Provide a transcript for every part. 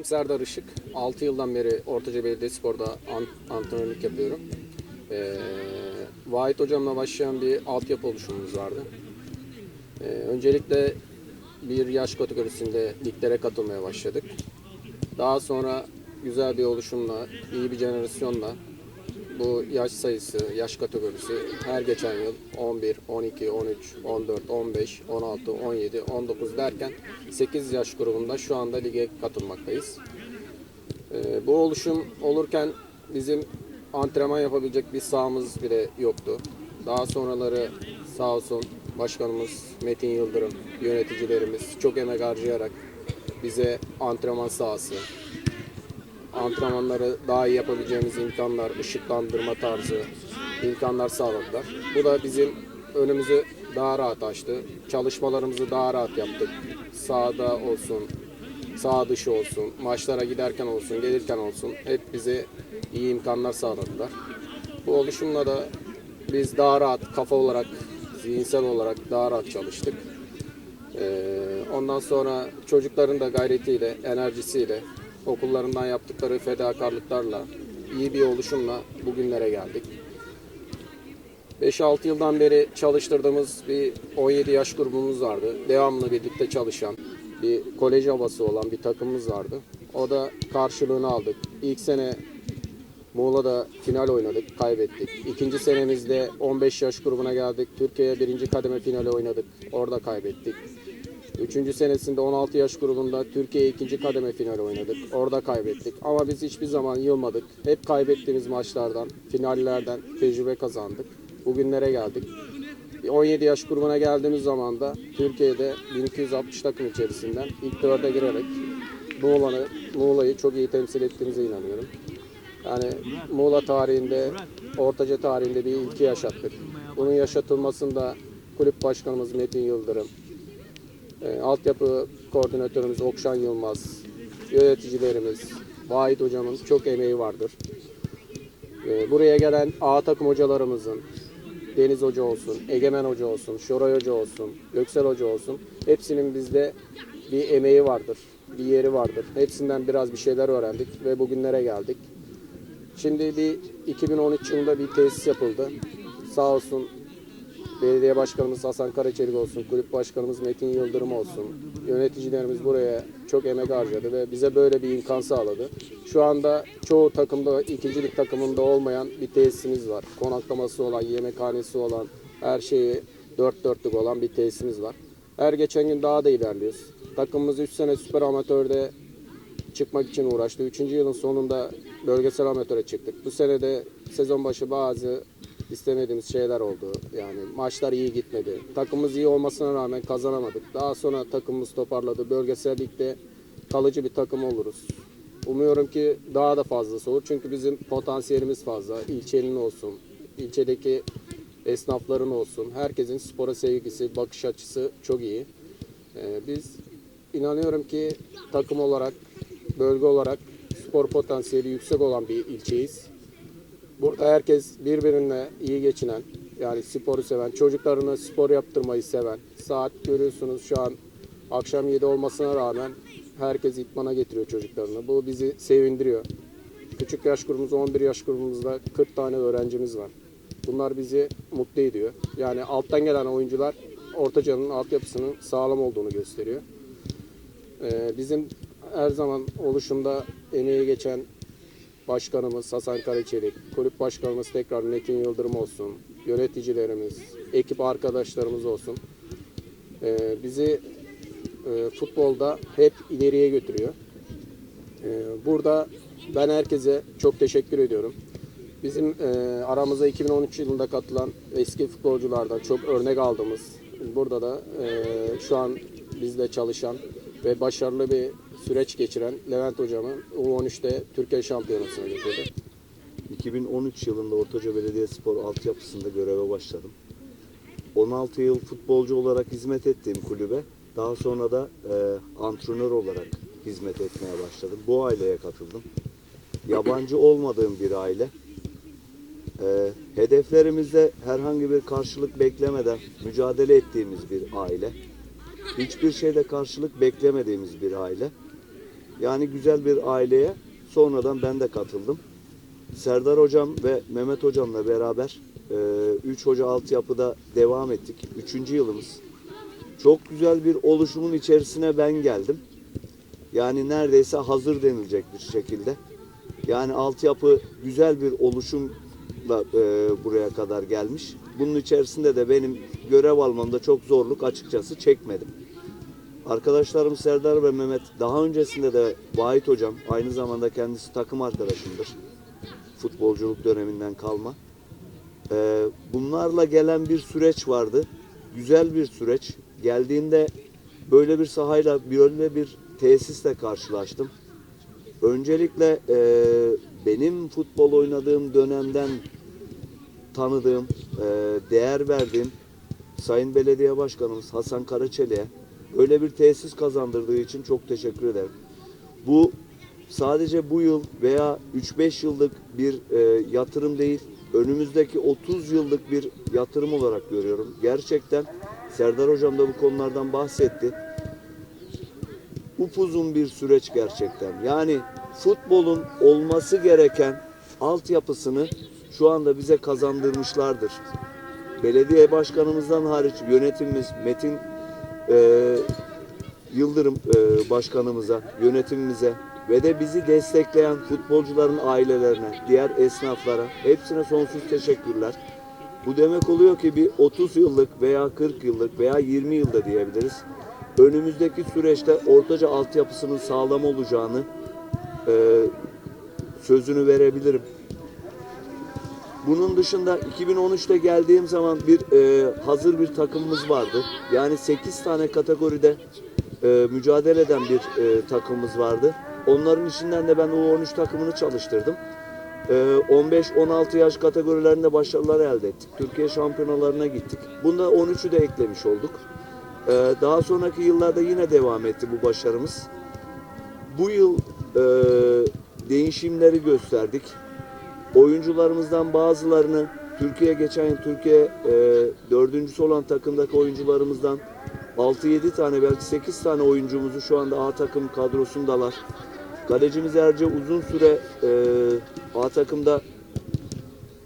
Adım Serdar Işık. 6 yıldan beri Ortaca Belediyespor'da an- antrenörlük yapıyorum. Ee, Vahit hocamla başlayan bir altyapı oluşumumuz vardı. Ee, öncelikle bir yaş kategorisinde liglere katılmaya başladık. Daha sonra güzel bir oluşumla, iyi bir jenerasyonla bu yaş sayısı, yaş kategorisi her geçen yıl 11, 12, 13, 14, 15, 16, 17, 19 derken 8 yaş grubunda şu anda lige katılmaktayız. Ee, bu oluşum olurken bizim antrenman yapabilecek bir sahamız bile yoktu. Daha sonraları sağ olsun başkanımız Metin Yıldırım, yöneticilerimiz çok emek harcayarak bize antrenman sahası, antrenmanları daha iyi yapabileceğimiz imkanlar, ışıklandırma tarzı imkanlar sağladılar. Bu da bizim önümüzü daha rahat açtı. Çalışmalarımızı daha rahat yaptık. Sahada olsun, sağ dışı olsun, maçlara giderken olsun, gelirken olsun hep bize iyi imkanlar sağladılar. Bu oluşumla da biz daha rahat kafa olarak, zihinsel olarak daha rahat çalıştık. Ee, ondan sonra çocukların da gayretiyle, enerjisiyle, okullarından yaptıkları fedakarlıklarla, iyi bir oluşumla bugünlere geldik. 5-6 yıldan beri çalıştırdığımız bir 17 yaş grubumuz vardı. Devamlı birlikte çalışan, bir kolej havası olan bir takımımız vardı. O da karşılığını aldık. İlk sene Muğla'da final oynadık, kaybettik. İkinci senemizde 15 yaş grubuna geldik. Türkiye birinci kademe finali oynadık. Orada kaybettik. Üçüncü senesinde 16 yaş grubunda Türkiye ikinci kademe finali oynadık. Orada kaybettik. Ama biz hiçbir zaman yılmadık. Hep kaybettiğimiz maçlardan, finallerden tecrübe kazandık. Bugünlere geldik. 17 yaş grubuna geldiğimiz zaman da Türkiye'de 1260 takım içerisinden ilk dörde girerek Muğla'yı çok iyi temsil ettiğimize inanıyorum. Yani Muğla tarihinde, Ortaca tarihinde bir ilki yaşattık. Bunun yaşatılmasında kulüp başkanımız Metin Yıldırım, e, altyapı koordinatörümüz Okşan Yılmaz, yöneticilerimiz, Vahit hocamın çok emeği vardır. E, buraya gelen A takım hocalarımızın, Deniz Hoca olsun, Egemen Hoca olsun, Şoray Hoca olsun, Göksel Hoca olsun, hepsinin bizde bir emeği vardır, bir yeri vardır. Hepsinden biraz bir şeyler öğrendik ve bugünlere geldik. Şimdi bir 2013 yılında bir tesis yapıldı. Sağ olsun belediye başkanımız Hasan Karaçelik olsun, kulüp başkanımız Metin Yıldırım olsun. Yöneticilerimiz buraya çok emek harcadı ve bize böyle bir imkan sağladı. Şu anda çoğu takımda, ikincilik takımında olmayan bir tesisimiz var. Konaklaması olan, yemekhanesi olan, her şeyi dört dörtlük olan bir tesisimiz var. Her geçen gün daha da ilerliyoruz. Takımımız 3 sene süper amatörde çıkmak için uğraştı. Üçüncü yılın sonunda bölgesel amatöre çıktık. Bu sene de sezon başı bazı istemediğimiz şeyler oldu. Yani maçlar iyi gitmedi. Takımımız iyi olmasına rağmen kazanamadık. Daha sonra takımımız toparladı. Bölgesel ligde kalıcı bir takım oluruz. Umuyorum ki daha da fazlası olur. Çünkü bizim potansiyelimiz fazla. İlçenin olsun, ilçedeki esnafların olsun. Herkesin spora sevgisi, bakış açısı çok iyi. Ee, biz inanıyorum ki takım olarak, bölge olarak spor potansiyeli yüksek olan bir ilçeyiz. Burada herkes birbirine iyi geçinen, yani sporu seven, çocuklarına spor yaptırmayı seven. Saat görüyorsunuz şu an akşam 7 olmasına rağmen herkes itmana getiriyor çocuklarını. Bu bizi sevindiriyor. Küçük yaş grubumuz 11 yaş grubumuzda 40 tane öğrencimiz var. Bunlar bizi mutlu ediyor. Yani alttan gelen oyuncular Ortaca'nın altyapısının sağlam olduğunu gösteriyor. Ee, bizim her zaman oluşumda emeği geçen başkanımız Hasan Karaçelik, kulüp başkanımız tekrar Metin Yıldırım olsun, yöneticilerimiz, ekip arkadaşlarımız olsun. Ee, bizi e, futbolda hep ileriye götürüyor. Ee, burada ben herkese çok teşekkür ediyorum. Bizim e, aramıza 2013 yılında katılan eski futbolculardan çok örnek aldığımız, burada da e, şu an bizle çalışan ve başarılı bir süreç geçiren Levent hocamı U13'te Türkiye şampiyonasına getirdi. 2013 yılında Ortaca Belediyespor altyapısında göreve başladım. 16 yıl futbolcu olarak hizmet ettiğim kulübe daha sonra da e, antrenör olarak hizmet etmeye başladım. Bu aileye katıldım. Yabancı olmadığım bir aile. E, hedeflerimizde herhangi bir karşılık beklemeden mücadele ettiğimiz bir aile. Hiçbir şeyde karşılık beklemediğimiz bir aile. Yani güzel bir aileye sonradan ben de katıldım. Serdar Hocam ve Mehmet Hocam'la beraber 3 hoca altyapıda devam ettik. Üçüncü yılımız. Çok güzel bir oluşumun içerisine ben geldim. Yani neredeyse hazır denilecek bir şekilde. Yani altyapı güzel bir oluşumla e, buraya kadar gelmiş. Bunun içerisinde de benim görev almamda çok zorluk açıkçası çekmedim. Arkadaşlarım Serdar ve Mehmet daha öncesinde de Vahit Hocam aynı zamanda kendisi takım arkadaşımdır. Futbolculuk döneminden kalma. Ee, bunlarla gelen bir süreç vardı. Güzel bir süreç. Geldiğimde böyle bir sahayla, böyle bir tesisle karşılaştım. Öncelikle e, benim futbol oynadığım dönemden tanıdığım, e, değer verdiğim Sayın Belediye Başkanımız Hasan Karaçeli'ye öyle bir tesis kazandırdığı için çok teşekkür ederim. Bu sadece bu yıl veya 3-5 yıllık bir e, yatırım değil, önümüzdeki 30 yıllık bir yatırım olarak görüyorum. Gerçekten Serdar Hocam da bu konulardan bahsetti. Upuzun bir süreç gerçekten. Yani futbolun olması gereken altyapısını şu anda bize kazandırmışlardır. Belediye başkanımızdan hariç yönetimimiz Metin e, Yıldırım e, başkanımıza, yönetimimize ve de bizi destekleyen futbolcuların ailelerine, diğer esnaflara hepsine sonsuz teşekkürler. Bu demek oluyor ki bir 30 yıllık veya 40 yıllık veya 20 yılda diyebiliriz. Önümüzdeki süreçte ortaca altyapısının sağlam olacağını e, sözünü verebilirim. Bunun dışında 2013'te geldiğim zaman bir e, hazır bir takımımız vardı. Yani 8 tane kategoride e, mücadele eden bir e, takımımız vardı. Onların içinden de ben U13 takımını çalıştırdım. E, 15-16 yaş kategorilerinde başarılar elde ettik. Türkiye şampiyonalarına gittik. Bunda 13'ü de eklemiş olduk. E, daha sonraki yıllarda yine devam etti bu başarımız. Bu yıl e, değişimleri gösterdik. Oyuncularımızdan bazılarını Türkiye geçen yıl Türkiye e, dördüncüsü olan takımdaki oyuncularımızdan 6-7 tane belki 8 tane oyuncumuzu şu anda A takım kadrosundalar. Kalecimiz Erce uzun süre e, A takımda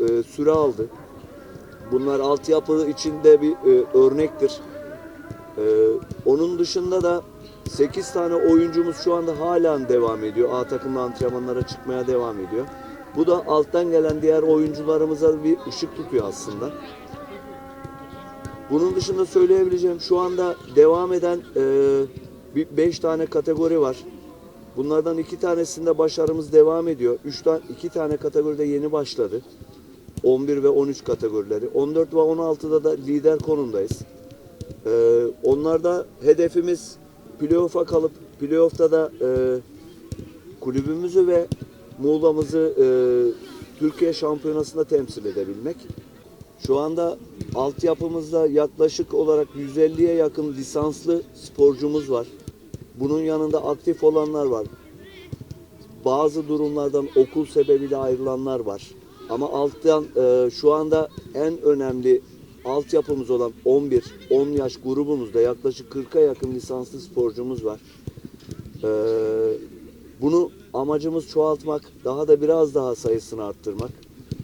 e, süre aldı. Bunlar altyapı içinde bir e, örnektir. E, onun dışında da 8 tane oyuncumuz şu anda halen devam ediyor. A takımla antrenmanlara çıkmaya devam ediyor. Bu da alttan gelen diğer oyuncularımıza bir ışık tutuyor aslında. Bunun dışında söyleyebileceğim şu anda devam eden 5 tane kategori var. Bunlardan iki tanesinde başarımız devam ediyor. 3 tane 2 tane kategoride yeni başladı. 11 ve 13 kategorileri. 14 ve 16'da da lider konumdayız. Ee, onlarda hedefimiz playoff'a kalıp playoff'ta da e, kulübümüzü ve Muğla'mızı e, Türkiye şampiyonasında temsil edebilmek. Şu anda altyapımızda yaklaşık olarak 150'ye yakın lisanslı sporcumuz var. Bunun yanında aktif olanlar var. Bazı durumlardan okul sebebiyle ayrılanlar var. Ama alttan e, şu anda en önemli altyapımız olan 11-10 yaş grubumuzda yaklaşık 40'a yakın lisanslı sporcumuz var. Ee, bunu amacımız çoğaltmak, daha da biraz daha sayısını arttırmak.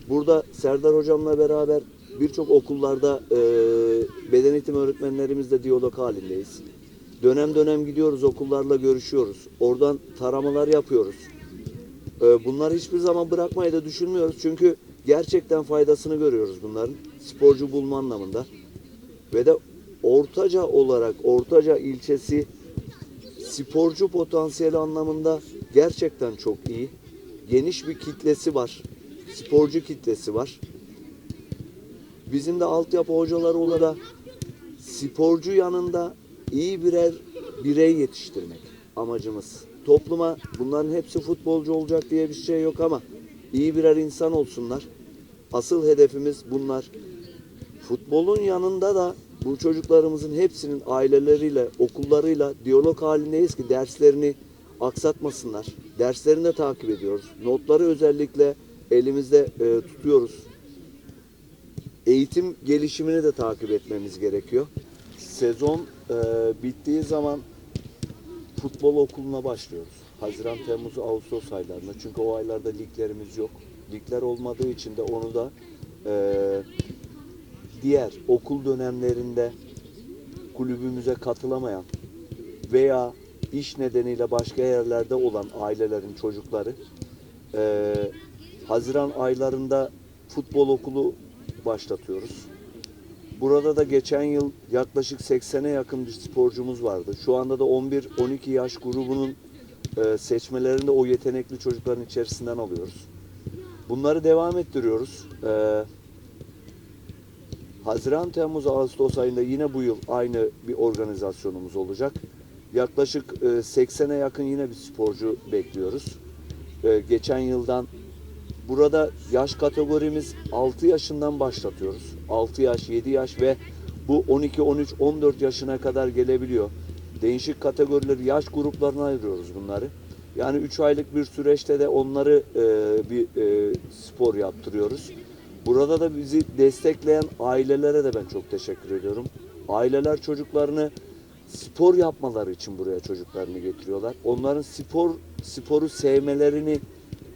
Burada Serdar Hocam'la beraber birçok okullarda e, beden eğitimi öğretmenlerimizle diyalog halindeyiz. Dönem dönem gidiyoruz, okullarla görüşüyoruz. Oradan taramalar yapıyoruz. E, bunları hiçbir zaman bırakmayı da düşünmüyoruz. Çünkü gerçekten faydasını görüyoruz bunların. Sporcu bulma anlamında. Ve de Ortaca olarak, Ortaca ilçesi sporcu potansiyeli anlamında gerçekten çok iyi. Geniş bir kitlesi var. Sporcu kitlesi var. Bizim de altyapı hocaları olarak sporcu yanında iyi birer birey yetiştirmek amacımız. Topluma bunların hepsi futbolcu olacak diye bir şey yok ama iyi birer insan olsunlar. Asıl hedefimiz bunlar. Futbolun yanında da bu çocuklarımızın hepsinin aileleriyle, okullarıyla diyalog halindeyiz ki derslerini aksatmasınlar. Derslerini de takip ediyoruz. Notları özellikle elimizde e, tutuyoruz. Eğitim gelişimini de takip etmemiz gerekiyor. Sezon e, bittiği zaman futbol okuluna başlıyoruz. Haziran, Temmuz, Ağustos aylarında. Çünkü o aylarda liglerimiz yok. Ligler olmadığı için de onu da e, diğer okul dönemlerinde kulübümüze katılamayan veya iş nedeniyle başka yerlerde olan ailelerin çocukları e, Haziran aylarında futbol okulu başlatıyoruz. Burada da geçen yıl yaklaşık 80'e yakın bir sporcumuz vardı. Şu anda da 11-12 yaş grubunun e, seçmelerinde o yetenekli çocukların içerisinden alıyoruz. Bunları devam ettiriyoruz. E, Haziran, Temmuz, Ağustos ayında yine bu yıl aynı bir organizasyonumuz olacak. Yaklaşık e, 80'e yakın yine bir sporcu bekliyoruz. E, geçen yıldan burada yaş kategorimiz 6 yaşından başlatıyoruz. 6 yaş, 7 yaş ve bu 12, 13, 14 yaşına kadar gelebiliyor. Değişik kategorileri, yaş gruplarına ayırıyoruz bunları. Yani 3 aylık bir süreçte de onları e, bir e, spor yaptırıyoruz. Burada da bizi destekleyen ailelere de ben çok teşekkür ediyorum. Aileler çocuklarını spor yapmaları için buraya çocuklarını getiriyorlar. Onların spor sporu sevmelerini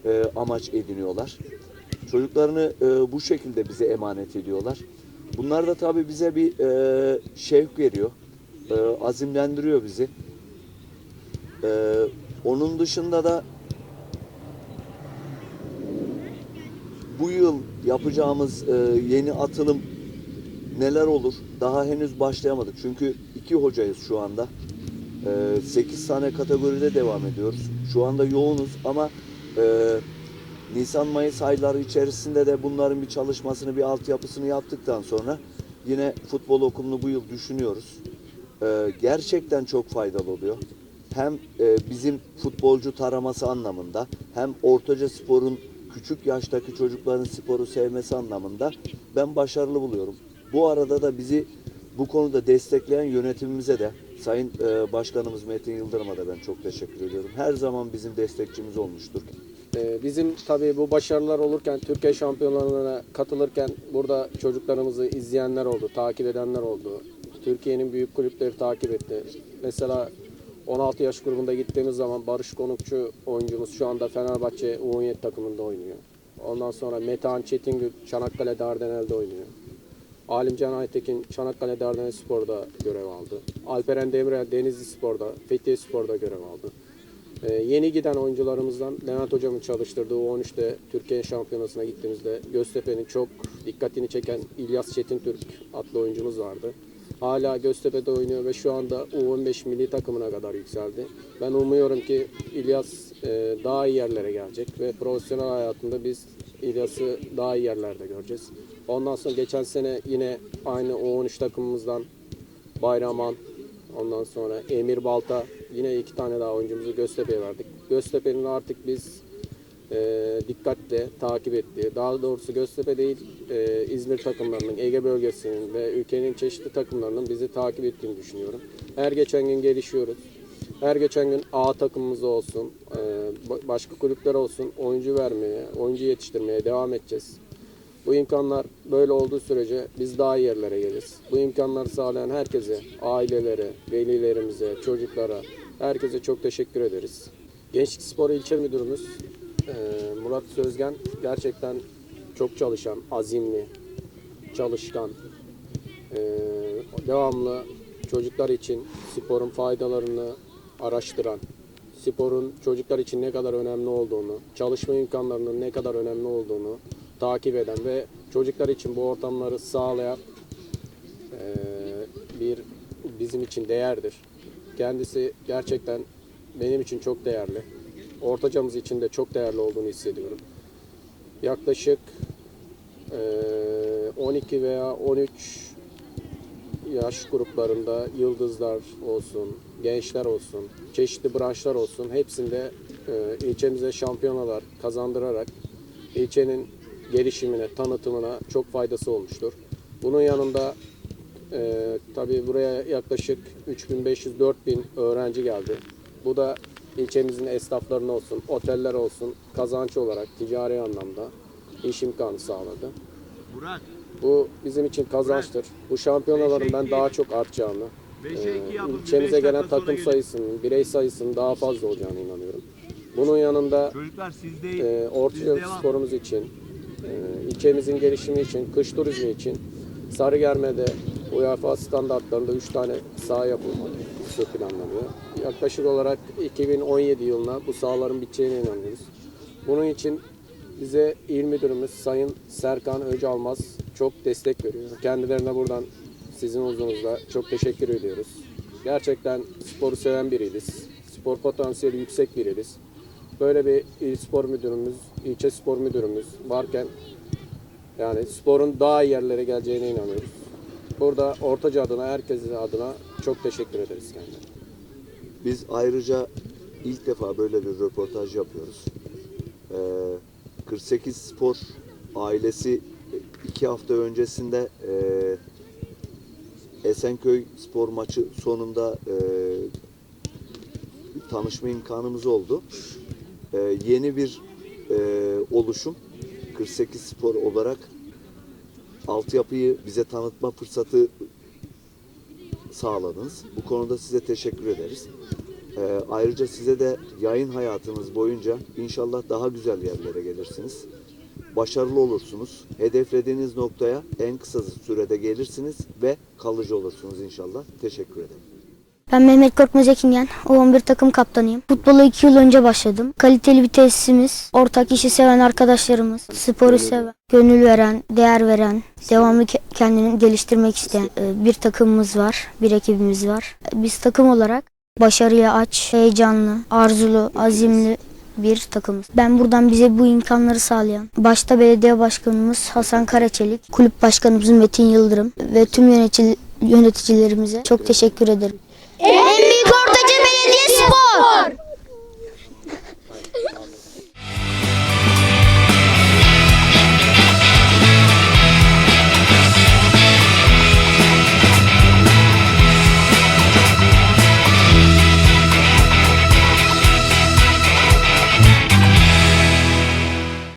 e, amaç ediniyorlar. Çocuklarını e, bu şekilde bize emanet ediyorlar. Bunlar da tabii bize bir e, şevk veriyor. E, azimlendiriyor bizi. E, onun dışında da bu yıl yapacağımız e, yeni atılım neler olur? Daha henüz başlayamadık. Çünkü iki hocayız şu anda. E, 8 tane kategoride devam ediyoruz. Şu anda yoğunuz ama e, Nisan-Mayıs ayları içerisinde de bunların bir çalışmasını, bir altyapısını yaptıktan sonra yine futbol okulunu bu yıl düşünüyoruz. E, gerçekten çok faydalı oluyor. Hem e, bizim futbolcu taraması anlamında hem Ortaca Spor'un küçük yaştaki çocukların sporu sevmesi anlamında ben başarılı buluyorum. Bu arada da bizi bu konuda destekleyen yönetimimize de Sayın e, Başkanımız Metin Yıldırım'a da ben çok teşekkür ediyorum. Her zaman bizim destekçimiz olmuştur. Ee, Bizim tabii bu başarılar olurken, Türkiye şampiyonlarına katılırken burada çocuklarımızı izleyenler oldu, takip edenler oldu. Türkiye'nin büyük kulüpleri takip etti. Mesela 16 yaş grubunda gittiğimiz zaman Barış Konukçu oyuncumuz şu anda Fenerbahçe U17 takımında oynuyor. Ondan sonra Metehan Çetingül Çanakkale Dardanel'de oynuyor. Alimcan Aytekin Çanakkale Dardanel Spor'da görev aldı. Alperen Demirel Denizli Spor'da, Fethiye Spor'da görev aldı. Ee, yeni giden oyuncularımızdan Levent Hocam'ın çalıştırdığı U13'te Türkiye Şampiyonası'na gittiğimizde Göztepe'nin çok dikkatini çeken İlyas Çetintürk adlı oyuncumuz vardı. Hala Göztepe'de oynuyor ve şu anda U15 milli takımına kadar yükseldi. Ben umuyorum ki İlyas e, daha iyi yerlere gelecek ve profesyonel hayatında biz İlyas'ı daha iyi yerlerde göreceğiz. Ondan sonra geçen sene yine aynı U13 takımımızdan Bayraman, Ondan sonra Emir Balta yine iki tane daha oyuncumuzu Göztepe'ye verdik. Göztepe'nin artık biz e, dikkatle takip ettiği, daha doğrusu Göztepe değil e, İzmir takımlarının, Ege bölgesinin ve ülkenin çeşitli takımlarının bizi takip ettiğini düşünüyorum. Her geçen gün gelişiyoruz. Her geçen gün A takımımız olsun, e, ba- başka kulüpler olsun oyuncu vermeye, oyuncu yetiştirmeye devam edeceğiz. Bu imkanlar böyle olduğu sürece biz daha iyi yerlere geliriz. Bu imkanları sağlayan herkese, ailelere, velilerimize, çocuklara, herkese çok teşekkür ederiz. Gençlik Spor İlçe Müdürümüz eee, Murat Sözgen gerçekten çok çalışan, azimli, çalışkan, eee, devamlı çocuklar için sporun faydalarını araştıran, sporun çocuklar için ne kadar önemli olduğunu, çalışma imkanlarının ne kadar önemli olduğunu takip eden ve çocuklar için bu ortamları sağlayan eee, bir bizim için değerdir. Kendisi gerçekten benim için çok değerli. Ortacamız için de çok değerli olduğunu hissediyorum. Yaklaşık eee, 12 veya 13 yaş gruplarında yıldızlar olsun, gençler olsun, çeşitli branşlar olsun hepsinde e, ilçemize şampiyonalar kazandırarak ilçenin gelişimine, tanıtımına çok faydası olmuştur. Bunun yanında e, tabii buraya yaklaşık 3500-4000 öğrenci geldi. Bu da ilçemizin esnaflarına olsun, oteller olsun kazanç olarak ticari anlamda iş imkanı sağladı. Burak, Bu bizim için kazançtır. Bu şampiyonaların ben daha çok artacağını, e, ilçemize gelen takım sayısının, birey sayısının daha fazla olacağını inanıyorum. Bunun yanında Çocuklar siz değil. e, Orta sporumuz için, ilçemizin gelişimi için, kış turizmi için Sarıgerme'de UEFA standartlarında 3 tane saha yapılması planlanıyor. Yaklaşık olarak 2017 yılına bu sahaların biteceğine inanıyoruz. Bunun için bize il müdürümüz Sayın Serkan Öcalmaz çok destek veriyor. Kendilerine buradan sizin huzurunuzda çok teşekkür ediyoruz. Gerçekten sporu seven biriyiz. Spor potansiyeli yüksek biriyiz. Böyle bir il spor müdürümüz, ilçe spor müdürümüz varken yani sporun daha iyi yerlere geleceğine inanıyoruz. Burada Ortaca adına, herkesin adına çok teşekkür ederiz kendilerine. Biz ayrıca ilk defa böyle bir röportaj yapıyoruz. Ee, 48 Spor ailesi iki hafta öncesinde e, Esenköy spor maçı sonunda e, tanışma imkanımız oldu. E, yeni bir e, oluşum 48 Spor olarak altyapıyı bize tanıtma fırsatı sağladınız. Bu konuda size teşekkür ederiz. Ee, ayrıca size de yayın hayatınız boyunca inşallah daha güzel yerlere gelirsiniz. Başarılı olursunuz. Hedeflediğiniz noktaya en kısa sürede gelirsiniz ve kalıcı olursunuz inşallah. Teşekkür ederim. Ben Mehmet Korkmaz Ekingen, U11 takım kaptanıyım. Futbola 2 yıl önce başladım. Kaliteli bir tesisimiz, ortak işi seven arkadaşlarımız, sporu seven, gönül veren, değer veren, devamlı ke- kendini geliştirmek isteyen e, bir takımımız var, bir ekibimiz var. Biz takım olarak başarıya aç, heyecanlı, arzulu, azimli bir takımız. Ben buradan bize bu imkanları sağlayan, başta belediye başkanımız Hasan Karaçelik, kulüp başkanımız Metin Yıldırım ve tüm yönetici- yöneticilerimize çok teşekkür ederim. En büyük ortacı belediye spor.